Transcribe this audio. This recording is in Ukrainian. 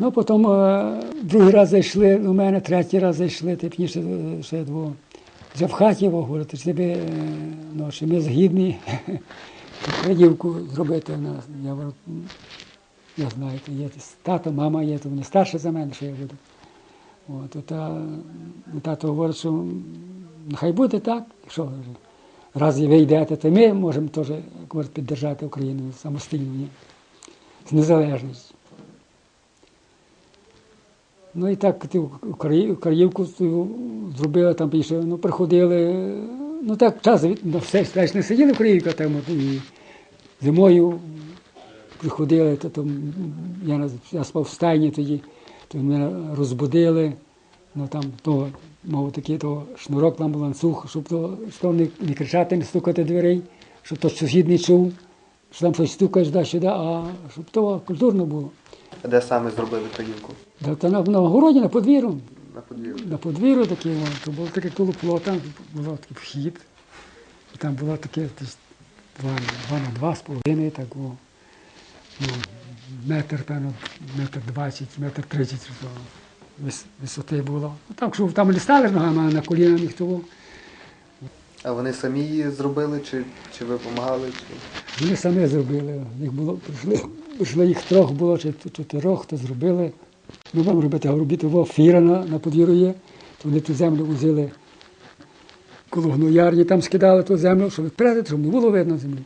Ну, потім е, другий раз зайшли до мене, третій раз зайшли, типніше е, ще двоє. Вже в хаті говорити, тебе, е, ну, що ми згідні крадівку зробити в нас. Я говорю, я знаю, є тато, мама є, то вони старші за мене, що я буду. От, та, тато говорить, що нехай буде так, якщо раз ви йдете, то ми можемо теж піддержати Україну самостійно, ні? Ну і так Украївку свою зробили, там більше, ну, приходили, ну так час ну, все ж не сиділи в Украївка, там і зимою приходили, то там я, я спав в стайні тоді, то мене розбудили, ну там то, мов такий то шнурок був ланцюг, щоб то, що не, не кричати, не стукати дверей, щоб то сусід не чув, що там щось стукаєш да-сюди, а щоб то культурно було. А де саме зробили крадівку? Да, та на, на городі, на подвір'ю, На подвір'ю. на подвір'ю таке, о, то було таке коло плота, було такий вхід. І там було таке десь два, два на два з половиною, так, о, ну, метр, певно, метр двадцять, метр тридцять висоти було. Ну, там, що там не стали ногами, а на коліна ніхто. був. А вони самі її зробили, чи, чи ви допомагали? Чи... Вони самі зробили. Їх було, прийшли, прийшли їх трьох було, чи чотирьох, то зробили. Ми будемо робити, робіту, фіра на, на подвір'ю є, то вони ту землю возили коло гноярні, там скидали ту землю, щоб відпрятати, щоб не було видно землі.